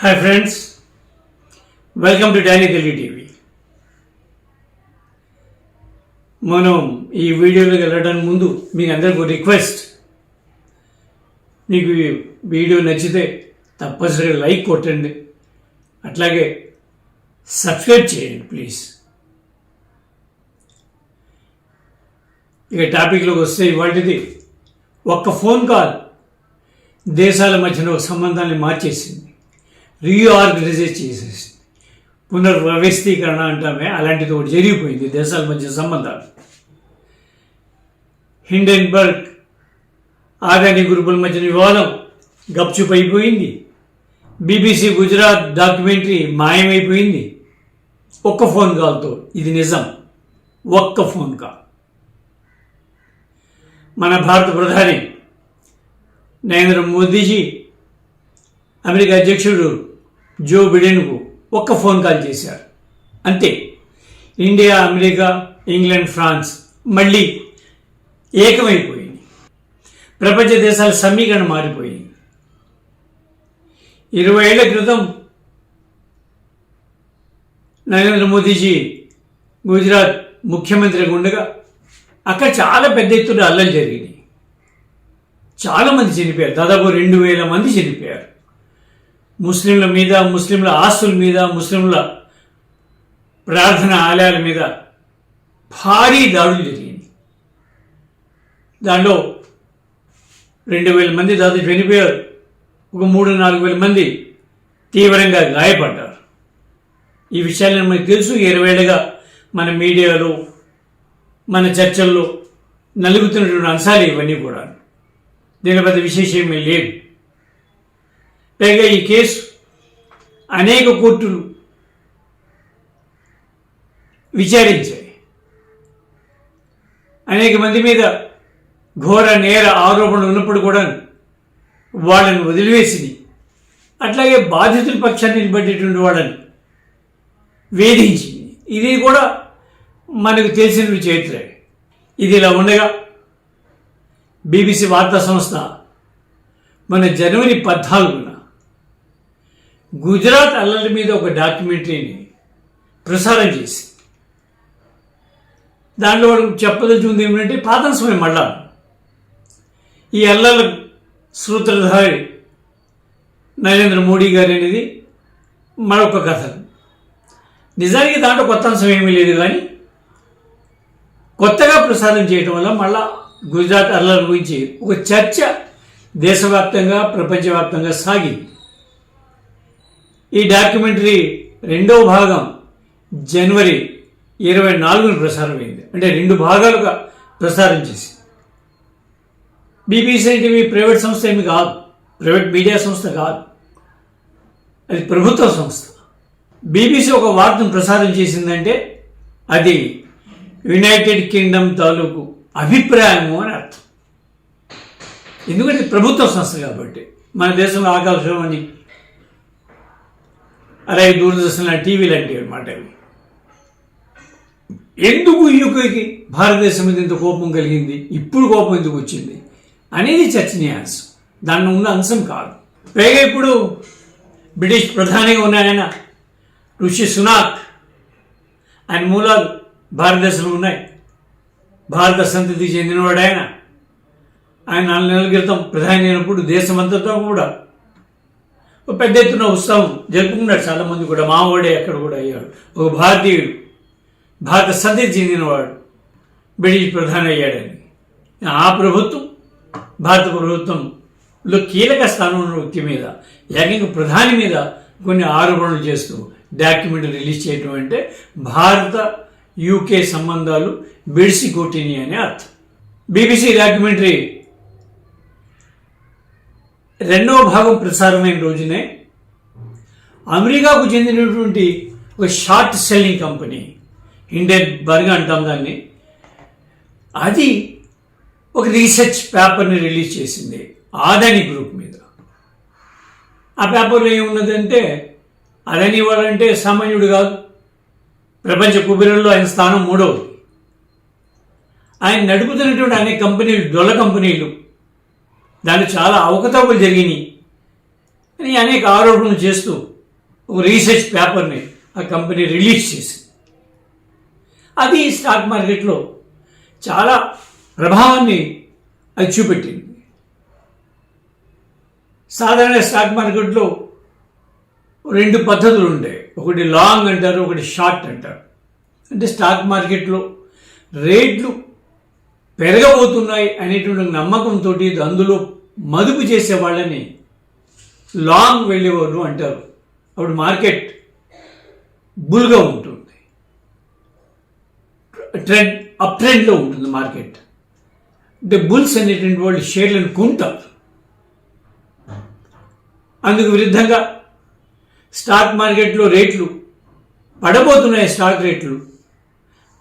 Hi friends welcome to daily Telugu TV మనం ఈ వీడియోలోకి వెళ్ళడానికి ముందు మీకు అందరికీ ఒక రిక్వెస్ట్ మీకు వీడియో నచ్చితే తప్పనిసరిగా లైక్ కొట్టండి. అట్లాగే సబ్స్క్రైబ్ చేయండి ప్లీజ్ ఇక టాపిక్లోకి వస్తే ఇవాటిది ఒక్క ఫోన్ కాల్ దేశాల మధ్యన ఒక సంబంధాన్ని మార్చేసింది. రీఆర్గనైజ్ చేసేసింది పునర్వ్యవస్థీకరణ అంటామే అలాంటిది ఒకటి జరిగిపోయింది దేశాల మధ్య సంబంధాలు. హిండెన్బర్గ్ ఆదాని గ్రూపుల మధ్య వివాదం గప్చుప్ అయిపోయింది బీబీసీ గుజరాత్ డాక్యుమెంటరీ మాయమైపోయింది. ఒక్క ఫోన్ కాల్తో ఇది నిజం. ఒక్క ఫోన్ కాల్. మన భారత ప్రధాని నరేంద్ర మోదీజీ అమెరికా అధ్యక్షుడు జో బిడెన్కు ఒక్క ఫోన్ కాల్ చేశారు. అంతే. ఇండియా అమెరికా ఇంగ్లాండ్ ఫ్రాన్స్ మళ్ళీ ఏకమైపోయింది. ప్రపంచ దేశాల సమీకరణ మారిపోయింది. ఇరవై ఏళ్ళ క్రితం నరేంద్ర మోదీజీ గుజరాత్ ముఖ్యమంత్రిగా ఉండగా అక్కడ చాలా పెద్ద ఎత్తున అల్లలు జరిగినాయి చాలామంది చనిపోయారు. దాదాపు రెండు వేల మంది చనిపోయారు. ముస్లింల మీద ముస్లింల ఆస్తుల మీద ముస్లింల ప్రార్థన ఆలయాల మీద భారీ దాడులు జరిగింది. దాంట్లో రెండు వేల మంది దాదాపు చనిపోయారు. ఒక మూడు నాలుగు వేల మంది తీవ్రంగా గాయపడ్డారు. ఈ విషయాలను మనకు తెలుసు. ఇరవై మన మీడియాలో మన చర్చల్లో నలుగుతున్నటువంటి అంశాలు ఇవన్నీ కూడా దీని పెద్ద విశేషం ఏమీ లేదు. పైగా ఈ కేసు అనేక కోర్టులు విచారించాయి. అనేక మంది మీద ఘోర నేర ఆరోపణలు ఉన్నప్పుడు కూడా వాళ్ళని వదిలివేసింది. అట్లాగే బాధితుల పక్షాన్ని నిలబడేటువంటి వాళ్ళని వేధించింది. ఇది కూడా మనకు తెలిసిన చరిత్రే. ఇది ఇలా ఉండగా బీబీసీ వార్తా సంస్థ మన జనవరి పద్నాలుగున గుజరాత్ అల్లరి మీద ఒక డాక్యుమెంటరీని ప్రసారం చేసి దాంట్లో వాడు చెప్పదలుచుకుంది ఏమిటంటే పాత సమయం మళ్ళా. ఈ అల్లల సూత్రధారి నరేంద్ర మోడీ గారు అనేది మరొక కథ. నిజానికి దాంట్లో కొత్త అంశం ఏమీ లేదు కానీ కొత్తగా ప్రసారం చేయటం వల్ల మళ్ళా గుజరాత్ అల్లల గురించి ఒక చర్చ దేశవ్యాప్తంగా ప్రపంచవ్యాప్తంగా సాగింది. ఈ డాక్యుమెంటరీ రెండవ భాగం జనవరి ఇరవై నాలుగున ప్రసారమైంది. అంటే రెండు భాగాలుగా ప్రసారం చేసి బీబీసీ టీవీ ప్రైవేట్ సంస్థ ఏమి కాదు. ప్రైవేట్ మీడియా సంస్థ కాదు. అది ప్రభుత్వ సంస్థ. బీబీసీ ఒక వార్తను ప్రసారం చేసిందంటే అది యునైటెడ్ కింగ్డమ్ తాలూకు అభిప్రాయము అని అర్థం. ఎందుకంటే ప్రభుత్వ సంస్థ కాబట్టి. మన దేశంలో ఆకాశవాణి అలాగే దూరదర్శన్ టీవీ లాంటివి అనమాట ఇవి ఎందుకు యూకేకి భారతదేశం మీద ఇంత కోపం కలిగింది? ఇప్పుడు కోపం ఎందుకు వచ్చింది? అనేది చర్చనీయాంశం దాన్ని ఉన్న అంశం కాదు. పైగా ఇప్పుడు బ్రిటిష్ ప్రధానిగా ఉన్న ఆయన ఋషి సునాక్ ఆయన మూలాలు భారతదేశంలో ఉన్నాయి. భారత సంతతికి చెందినవాడు ఆయన. ఆయన నాలుగు నెలల క్రితం ప్రధాని అయినప్పుడు దేశమంతటా కూడా పెద్ద ఎత్తున ఉత్సవం జరుపుకున్నాడు చాలామంది కూడా. మావాడే అక్కడ కూడా అయ్యాడు. ఒక భారతీయుడు భారత సంధి చెందినవాడు బ్రిటిష్ ప్రధాని అయ్యాడని ఆ ప్రభుత్వం భారత ప్రభుత్వంలో కీలక స్థానం ఉన్న వ్యక్తి మీద ఏకంగా ప్రధాని మీద కొన్ని ఆరోపణలు చేస్తూ డాక్యుమెంట్ రిలీజ్ చేయటం అంటే భారత యూకే సంబంధాలు బిడిసి కొట్టిని అని అర్థం. బీబీసీ డాక్యుమెంటరీ రెండవ భాగం ప్రసారమైన రోజునే అమెరికాకు చెందినటువంటి ఒక short selling company Hindenburg అంటాం దాన్ని అది ఒక రీసెర్చ్ పేపర్ని రిలీజ్ చేసింది ఆదాని గ్రూప్ మీద. ఆ పేపర్లో ఏమున్నదంటే అదాని వాళ్ళంటే సామాన్యుడు కాదు. ప్రపంచ కుబేరుల్లో ఆయన స్థానం మూడవది. ఆయన నడుపుతున్నటువంటి అనేక కంపెనీలు డొల్ల కంపెనీలు దాంట్లో చాలా అవకతవకలు జరిగినాయి. అని అనేక ఆరోపణలు చేస్తూ ఒక రీసెర్చ్ పేపర్ని ఆ కంపెనీ రిలీజ్ చేసింది. అది స్టాక్ మార్కెట్లో చాలా ప్రభావాన్ని అది చూపెట్టింది. సాధారణ స్టాక్ మార్కెట్లో రెండు పద్ధతులు ఉంటాయి. ఒకటి లాంగ్ అంటారు ఒకటి షార్ట్ అంటారు. అంటే స్టాక్ మార్కెట్లో రేట్లు పెరగబోతున్నాయి అనేటువంటి నమ్మకంతో అందులో మదుపు చేసే వాళ్ళని లాంగ్ వెళ్ళేవారు అంటారు. అప్పుడు మార్కెట్ బుల్గా ఉంటుంది. ట్రెండ్ అప్ ట్రెండ్లో ఉంటుంది మార్కెట్. అంటే బుల్స్ అనేటువంటి వాళ్ళు షేర్లను కొంటారు. అందుకు విరుద్ధంగా స్టాక్ మార్కెట్లో రేట్లు పడబోతున్నాయి స్టాక్ రేట్లు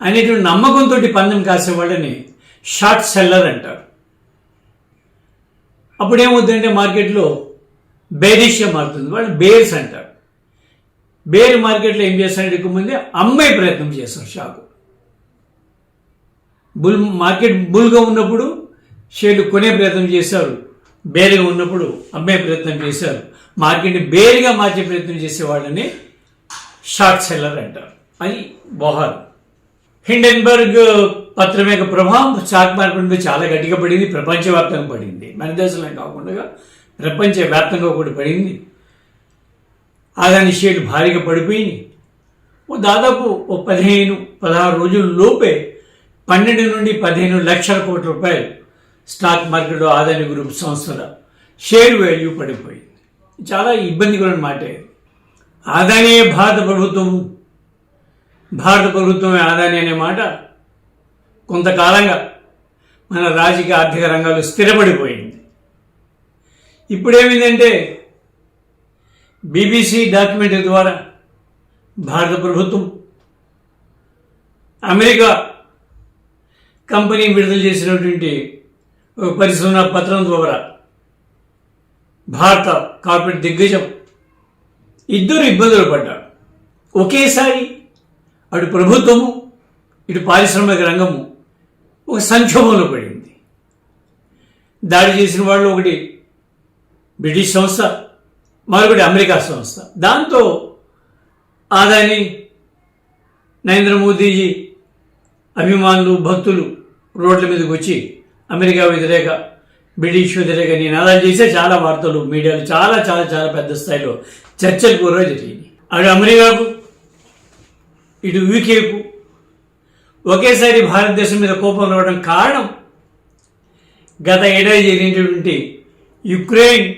అనేటువంటి నమ్మకంతో పందెం కాసే వాళ్ళని షార్ట్ సెల్లర్ అంటారు. అప్పుడు ఏమవుతుందంటే మార్కెట్లో బేరిష్యం మారుతుంది. వాళ్ళు బేర్స్ అంటారు. బేర్ మార్కెట్లో ఏం చేస్తారంటే ఎక్కువ మంది అమ్మే ప్రయత్నం చేస్తారు షాపు. బుల్ మార్కెట్ బుల్గా ఉన్నప్పుడు షేర్లు కొనే ప్రయత్నం చేశారు. బేరుగా ఉన్నప్పుడు అమ్మే ప్రయత్నం చేశారు. మార్కెట్ని బేరుగా మార్చే ప్రయత్నం చేసే వాళ్ళని షార్ట్ సెల్లర్ అంటారు. అది బోహార్. హిండెన్బర్గ్ పత్రం యొక్క ప్రభావం స్టాక్ మార్కెట్ మీద చాలా గట్టిగా పడింది ప్రపంచవ్యాప్తంగా పడింది. మన దేశంలో కాకుండా ప్రపంచవ్యాప్తంగా కూడా పడింది. ఆదాని షేర్లు భారీగా పడిపోయింది ఓ దాదాపు ఓ పదిహేను పదహారు రోజుల లోపే పన్నెండు నుండి పదిహేను లక్షల కోట్ల రూపాయలు స్టాక్ మార్కెట్లో ఆదాని గ్రూప్ సంస్థల షేర్ వాల్యూ పడిపోయింది. చాలా ఇబ్బందికరమైన మాటే ఆదానే భారత ప్రభుత్వం. భారత ప్రభుత్వమే ఆదాని అనే మాట కొంతకాలంగా మన రాజకీయ ఆర్థిక రంగాలు స్థిరపడిపోయింది. ఇప్పుడు ఏమైందంటే బీబీసీ డాక్యుమెంటరీ ద్వారా భారత ప్రభుత్వం అమెరికా కంపెనీ విడుదల చేసినటువంటి ఒక పరిశోధన పత్రం ద్వారా భారత కార్పొరేట్ దిగ్గజం ఇద్దరు ఇబ్బందులు పడ్డారు. ఒకేసారి అటు ప్రభుత్వము ఇటు పారిశ్రామిక రంగము ఒక సంక్షోభంలో పడింది. దాడి చేసిన వాళ్ళు ఒకటి బ్రిటిష్ సంస్థ మరొకటి అమెరికా సంస్థ. దాంతో ఆదాని నరేంద్ర మోదీజీ అభిమానులు భక్తులు రోడ్ల మీదకి వచ్చి అమెరికా వ్యతిరేక బ్రిటిష్ వ్యతిరేక నినాదాలు చేసే చాలా వార్తలు మీడియాలు చాలా చాలా చాలా పెద్ద స్థాయిలో చర్చలు కూడా జరిగింది. అటు అమెరికాకు ఇటు యూకేకు ఒకేసారి భారతదేశం మీద కోపం రావడం కారణం గత ఏడాది జరిగినటువంటి యుక్రెయిన్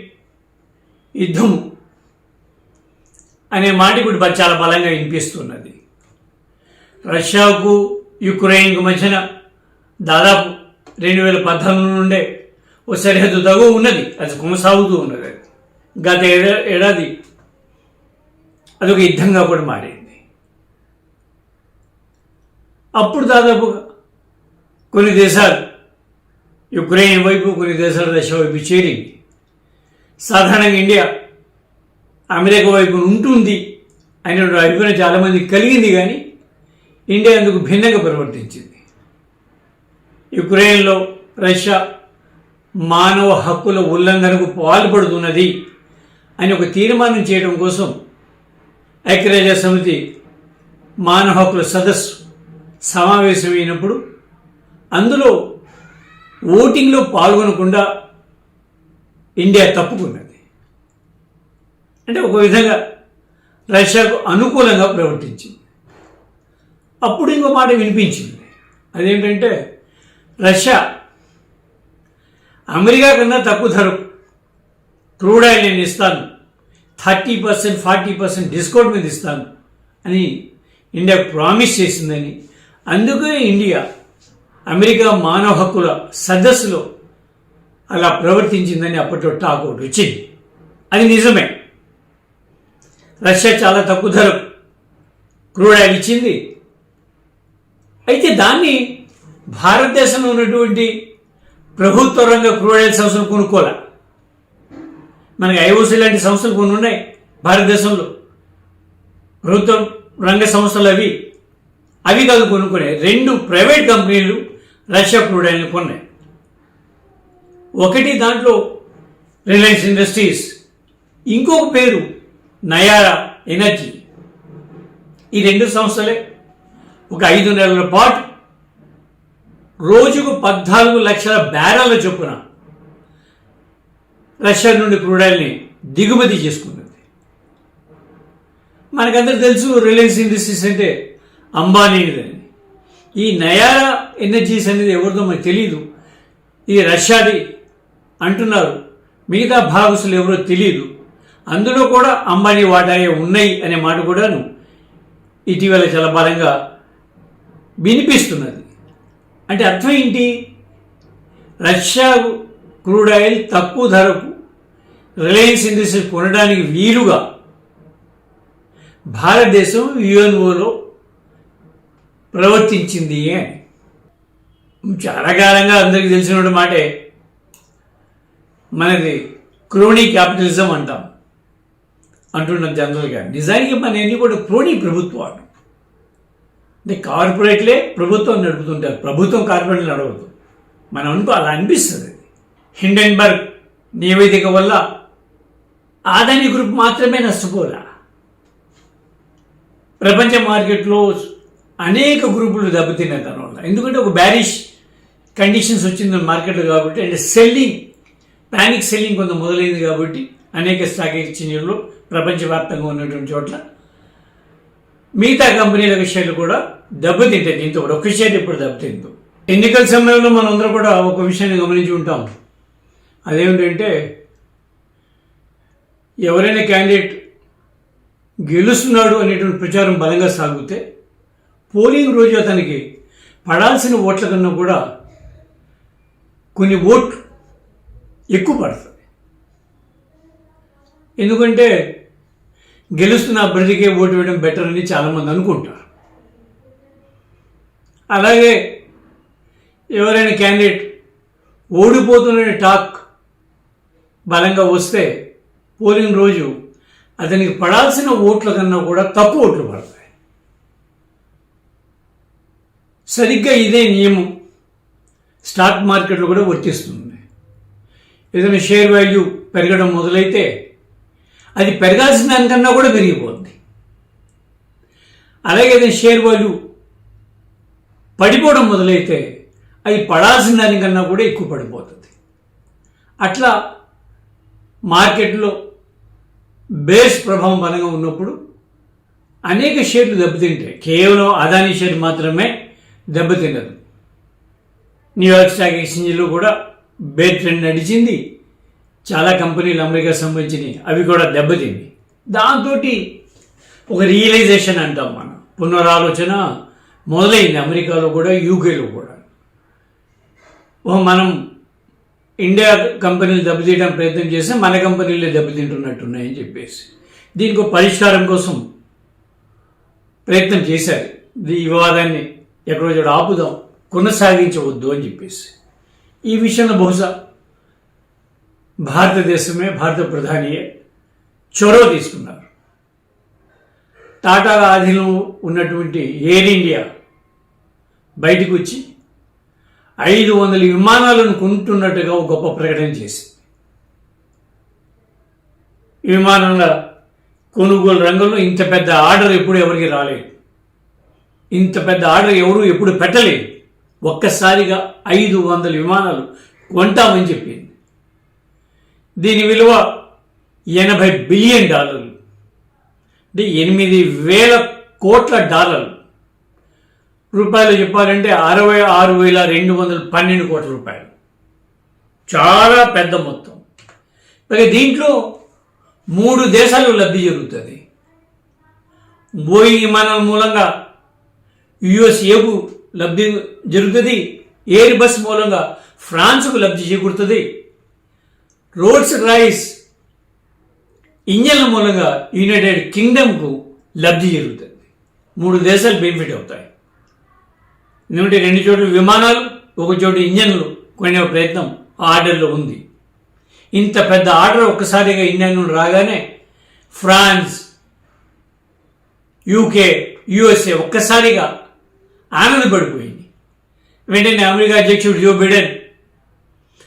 యుద్ధం అనే మాట ఇప్పుడు చాలా బలంగా వినిపిస్తున్నది. రష్యాకు యుక్రెయిన్కు మధ్యన దాదాపు రెండు వేల పద్నాలుగు నుండే ఓ సరిహద్దు తగు ఉన్నది. అది కొనసాగుతూ ఉన్నది. గత ఏడా- ఏడాది అదొక యుద్ధంగా కూడా మారింది. అప్పుడు దాదాపు కొన్ని దేశాలు యుక్రెయిన్ వైపు కొన్ని దేశాలు రష్యా వైపు చేరింది. సాధారణంగా ఇండియా అమెరికా వైపు ఉంటుంది అనేటువంటి అభిప్రాయం చాలామందికి కలిగింది కానీ ఇండియా అందుకు భిన్నంగా ప్రవర్తించింది. యుక్రెయిన్లో రష్యా మానవ హక్కుల ఉల్లంఘనకు పాల్పడుతున్నది అని ఒక తీర్మానం చేయడం కోసం ఐక్యరాజ్య సమితి మానవ హక్కుల సదస్సు సమావేశమైనప్పుడు అందులో ఓటింగ్లో పాల్గొనకుండా ఇండియా తప్పుకున్నది. అంటే ఒక విధంగా రష్యాకు అనుకూలంగా ప్రవర్తించింది. అప్పుడు ఇంకో మాట వినిపించింది. అదేంటంటే రష్యా అమెరికా కన్నా తక్కువ ధర క్రూడ్ ఆయిల్ నేను ఇస్తాను. Thirty percent forty percent discount మీద ఇస్తాను అని ఇండియా ప్రామిస్ చేసిందని అందుకే ఇండియా అమెరికా మానవ హక్కుల సదస్సులో అలా ప్రవర్తించిందని అప్పట్లో టాక్ ఒకటి వచ్చింది. అది నిజమే. రష్యా చాలా తక్కువ ధర క్రూడ్ ఆయిల్ ఇచ్చింది. అయితే దాన్ని భారతదేశంలో ఉన్నటువంటి ప్రభుత్వ రంగ క్రూడాయిల్ సంస్థలు కొనుక్కోలే మనకి ఐఓసి లాంటి సంస్థలు కొన్ని ఉన్నాయి భారతదేశంలో. ప్రభుత్వ రంగ సంస్థలు అవి అవి కాదు కొనుక్కునే రెండు ప్రైవేట్ కంపెనీలు రష్యా క్రూడ్ ఆయిల్ని కొన్నాయి. ఒకటి దాంట్లో రిలయన్స్ ఇండస్ట్రీస్ ఇంకొక పేరు నయారా ఎనర్జీ. ఈ రెండు సంస్థలే ఒక ఐదు నెలల పాటు రోజుకు పద్నాలుగు లక్షల బ్యారెల చొప్పున రష్యా నుండి క్రూడాయిల్ని దిగుమతి చేసుకున్నది. మనకందరూ తెలుసు రిలయన్స్ ఇండస్ట్రీస్ అంటే అంబానీదని ఈ నయారా ఎనర్జీస్ అనేది ఎవరిదో మనకు తెలియదు ఇది రష్యాది అంటున్నారు. మిగతా భాగస్సులు ఎవరో తెలియదు అందులో కూడా అంబానీ వాటాయే ఉన్నాయి అనే మాట కూడాను ఇటీవల చాలా బలంగా వినిపిస్తున్నది. అంటే అర్థం ఏంటి? రష్యా క్రూడ్ ఆయిల్ తక్కువ ధరకు రిలయన్స్ ఇండస్ట్రీస్ కొనడానికి వీలుగా భారతదేశం యుఎన్ఓలో ప్రవర్తించింది. అని చాలా కాలంగా అందరికీ తెలిసిన మాటే మనది క్రోనీ క్యాపిటలిజం అంటాం. అంటున్నాం జనరల్గా నిజానికి మన ఎన్ని కూడా క్రోనీ ప్రభుత్వాలు అంటే. కార్పొరేట్లే ప్రభుత్వం నడుపుతుంటారు. ప్రభుత్వం కార్పొరేట్లు నడవదు మనం అనుకో అలా అనిపిస్తుంది. హిండెన్బర్గ్ నివేదిక వల్ల ఆదాని గ్రూప్ మాత్రమే నష్టపోరా ప్రపంచ మార్కెట్లో అనేక గ్రూపులు దెబ్బతిన్నాయి దానివల్ల ఎందుకంటే ఒక బ్యారిష్ కండిషన్స్ వచ్చింది మార్కెట్లో కాబట్టి అంటే సెల్లింగ్ ప్యానిక్ సెల్లింగ్ కొంత మొదలైంది కాబట్టి అనేక స్టాక్ ఎక్స్చేంజ్లో ప్రపంచవ్యాప్తంగా ఉన్నటువంటి చోట్ల మిగతా కంపెనీల విషయాలు కూడా దెబ్బతింటాయి. దీంతో కూడా ఒక షేర్ ఇప్పుడు దెబ్బతింటు ఎన్నికల సమయంలో మనం అందరూ కూడా ఒక విషయాన్ని గమనించి ఉంటాం. అదేమిటంటే ఎవరైనా క్యాండిడేట్ గెలుస్తున్నాడు అనేటువంటి ప్రచారం బలంగా సాగితే పోలింగ్ రోజు అతనికి పడాల్సిన ఓట్ల కన్నా కూడా కొన్ని ఓట్లు ఎక్కువ పడుతుంది ఎందుకంటే గెలుస్తున్న అభ్యర్థికే ఓటు వేయడం బెటర్ అని చాలామంది అనుకుంటారు. అలాగే ఎవరైనా క్యాండిడేట్ ఓడిపోతున్న టాక్ బలంగా వస్తే పోలింగ్ రోజు అతనికి పడాల్సిన ఓట్ల కన్నా కూడా తక్కువ ఓట్లు పడతాయి. సరిగ్గా ఇదే నియమం స్టాక్ మార్కెట్లో కూడా వర్తిస్తుంది. ఏదైనా షేర్ వాల్యూ పెరగడం మొదలైతే అది పెరగాల్సిన దానికన్నా కూడా పెరిగిపోతుంది అలాగే ఏదైనా షేర్ వాల్యూ పడిపోవడం మొదలైతే అది పడాల్సిన దానికన్నా కూడా ఎక్కువ పడిపోతుంది. అట్లా మార్కెట్లో బేస్ ప్రభావం బలంగా ఉన్నప్పుడు అనేక షేర్లు దెబ్బతింటాయి. కేవలం అదాని షేర్ మాత్రమే దెబ్బతిన్నది. న్యూయార్క్ స్టాక్ ఎక్స్చేంజ్లో కూడా బేర్ ట్రెండ్ నడిచింది. చాలా కంపెనీలు అమెరికా సంబంధించినవి అవి కూడా దెబ్బతింది దాంతో ఒక రియలైజేషన్ అంటాం మనం. పునరాలోచన మొదలైంది అమెరికాలో కూడా యూకేలో కూడా. మనం ఇండియా కంపెనీలు దెబ్బతీయడానికి ప్రయత్నం చేస్తే మన కంపెనీలే దెబ్బతింటున్నట్టున్నాయని చెప్పేసి. దీనికి పరిష్కారం కోసం ప్రయత్నం చేశారు. ఈ వివాదాన్ని ఎక్కడో చోట ఆపుదాం కొనసాగించవద్దు అని చెప్పేసి. ఈ విషయంలో బహుశా భారతదేశమే భారత ప్రధానియే చొరవ తీసుకున్నారు. టాటాల ఆధీనం ఉన్నటువంటి ఎయిర్ ఇండియా బయటకు వచ్చి ఐదు వందల విమానాలను కొంటున్నట్టుగా ఒక గొప్ప ప్రకటన చేసింది. విమానాల కొనుగోలు రంగంలో ఇంత పెద్ద ఆర్డర్ ఎప్పుడు ఎవరికి రాలేదు. ఇంత పెద్ద ఆర్డర్ ఎవరు ఎప్పుడు పెట్టలేదు. ఒక్కసారిగా ఐదు వందల విమానాలు కొంటామని చెప్పింది. దీని విలువ ఎనభై బిలియన్ డాలర్లు. అంటే ఎనిమిది వేల కోట్ల డాలర్లు. రూపాయలు చెప్పాలంటే అరవై ఆరు వేల రెండు వందల పన్నెండు కోట్ల రూపాయలు. చాలా పెద్ద మొత్తం. మరి దీంట్లో మూడు దేశాలు లబ్ధి జరుగుతుంది. బోయింగ్ విమానాల మూలంగా యుఎస్ఏకు లబ్ధి జరుగుతుంది. ఎయిర్ బస్ మూలంగా ఫ్రాన్స్కు లబ్ధి చేకూరుతుంది. రోడ్స్ రైస్ ఇంజన్ల మూలంగా యునైటెడ్ కింగ్డమ్కు లబ్ధి జరుగుతుంది. మూడు దేశాలు బెనిఫిట్ అవుతాయి. ఎందుకంటే రెండు చోట్ల విమానాలు ఒక చోటు ఇంజన్లు కొనే ప్రయత్నం ఆ ఆర్డర్లో ఉంది. ఇంత పెద్ద ఆర్డర్ ఒక్కసారిగా ఇండియా రాగానే ఫ్రాన్స్ యూకే యుఎస్ఏ ఒక్కసారిగా ఆనందపడిపోయింది. వెంటనే అమెరికా అధ్యక్షుడు జో బిడెన్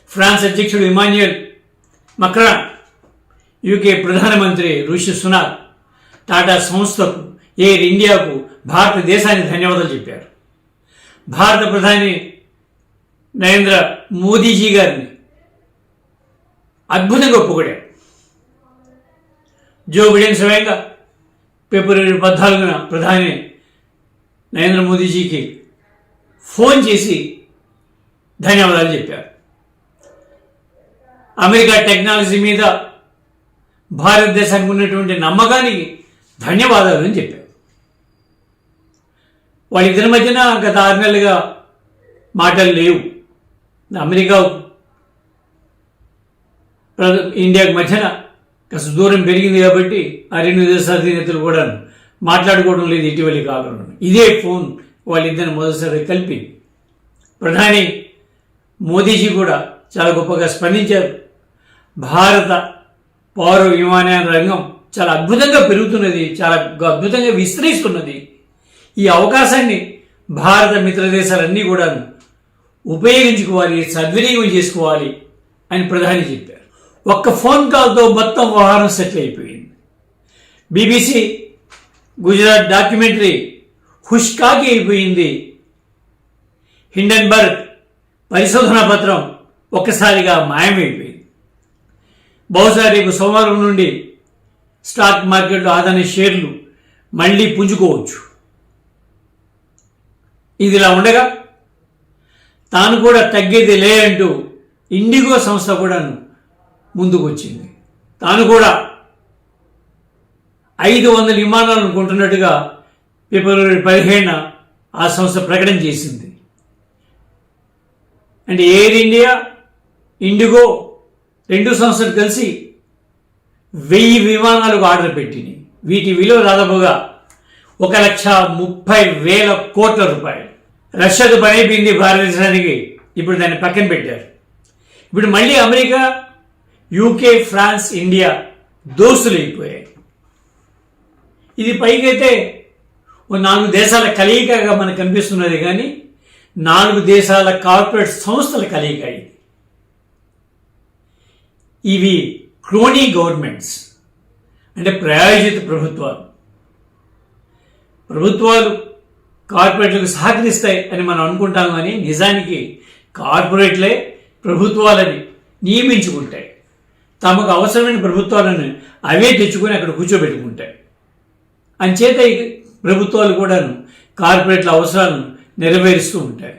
ఫ్రాన్స్ అధ్యక్షుడు ఇమాన్యుయల్ మక్రా యూకే ప్రధానమంత్రి ఋషి సునాక్ టాటా సంస్థకు ఎయిర్ ఇండియాకు భారతదేశానికి ధన్యవాదాలు చెప్పారు. భారత ప్రధాని నరేంద్ర మోదీజీ గారిని అద్భుతంగా పొగిడారు. జో బిడెన్ స్వయంగా ఫిబ్రవరి పద్నాలుగున ప్రధాని నరేంద్ర మోదీజీకి ఫోన్ చేసి ధన్యవాదాలు చెప్పారు. అమెరికా టెక్నాలజీ మీద భారతదేశానికి ఉన్నటువంటి నమ్మకానికి ధన్యవాదాలు అని చెప్పారు. వాళ్ళిద్దరి మధ్యన గత ఆరు నెలలుగా మాటలు లేవు. అమెరికా ఇండియాకు ఇండియాకి మధ్యన కాస్త దూరం పెరిగింది కాబట్టి ఆ రెండు దేశాల అధినేతలు కూడా మాట్లాడుకోవడం లేదు ఇటీవలి కాలంలో. ఇదే ఫోన్ వాళ్ళిద్దరిని మొదటిసారి కలిపి. ప్రధాని మోదీజీ కూడా చాలా గొప్పగా స్పందించారు. భారత పౌర విమానయాన రంగం చాలా అద్భుతంగా పెరుగుతున్నది చాలా అద్భుతంగా విస్తరిస్తున్నది. ఈ అవకాశాన్ని భారత మిత్ర దేశాలన్నీ కూడా ఉపయోగించుకోవాలి సద్వినియోగం చేసుకోవాలి అని ప్రధాని చెప్పారు. ఒక్క ఫోన్ కాల్తో మొత్తం వ్యవహారం సెటిల్ అయిపోయింది. బీబీసీ గుజరాత్ డాక్యుమెంటరీ హుష్కాకి అయిపోయింది. హిండెన్బర్గ్ పరిశోధనా పత్రం ఒక్కసారిగా మాయమైపోయింది. బహుశా రేపు సోమవారం నుండి స్టాక్ మార్కెట్లో ఆదాని షేర్లు మళ్ళీ పుంజుకోవచ్చు. ఇదిలా ఉండగా తాను కూడా తగ్గేది లే అంటూ ఇండిగో సంస్థ కూడా ముందుకు వచ్చింది తాను కూడా ఐదు వందల విమానాలను కొంటున్నట్టుగా ఫిబ్రవరి పదిహేను ఆ సంస్థ ప్రకటన చేసింది. అంటే ఎయిర్ ఇండియా ఇండిగో రెండు సంస్థలు కలిసి వెయ్యి విమానాలకు ఆర్డర్ పెట్టినాయి. వీటి విలువ దాదాపుగా ఒక లక్ష ముప్పై వేల కోట్ల రూపాయలు. రష్యాకు పని అయిపోయింది భారతదేశానికి. ఇప్పుడు దాన్ని పక్కన పెట్టారు. ఇప్పుడు మళ్ళీ అమెరికా యూకే ఫ్రాన్స్ ఇండియా దోస్తులు అయిపోయాయి ఇది పైకైతే ఓ నాలుగు దేశాల కలయికగా మనకు కనిపిస్తున్నది కానీ నాలుగు దేశాల కార్పొరేట్ సంస్థల కలయిక ఇది. ఇవి క్రోనీ గవర్నమెంట్స్. అంటే ప్రాయోజిత ప్రభుత్వాలు. ప్రభుత్వాలు కార్పొరేట్లకు సహకరిస్తాయి అని మనం అనుకుంటాం కానీ నిజానికి కార్పొరేట్లే ప్రభుత్వాలని నియమించుకుంటాయి. తమకు అవసరమైన ప్రభుత్వాలను అవే తెచ్చుకొని అక్కడ కూర్చోబెట్టుకుంటాయి. అంచేత ప్రభుత్వాలు కూడాను కార్పొరేట్ల అవసరాలను నెరవేరుస్తూ ఉంటాయి.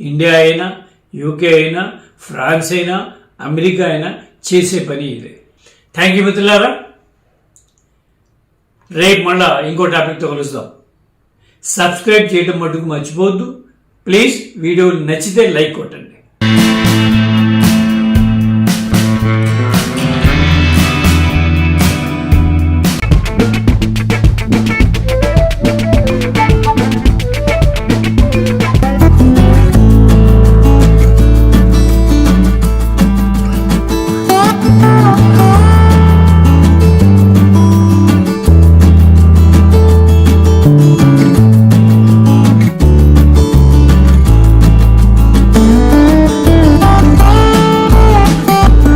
ఇండియా అయినా యూకే అయినా ఫ్రాన్స్ అయినా అమెరికా అయినా చేసే పని ఇదే. థ్యాంక్ యూ మిత్రులారా. రేపు మళ్ళా ఇంకో టాపిక్తో కలుస్తాం సబ్స్క్రైబ్ చేయడం మటుకు మర్చిపోవద్దు. ప్లీజ్ వీడియో నచ్చితే లైక్ కొట్టండి.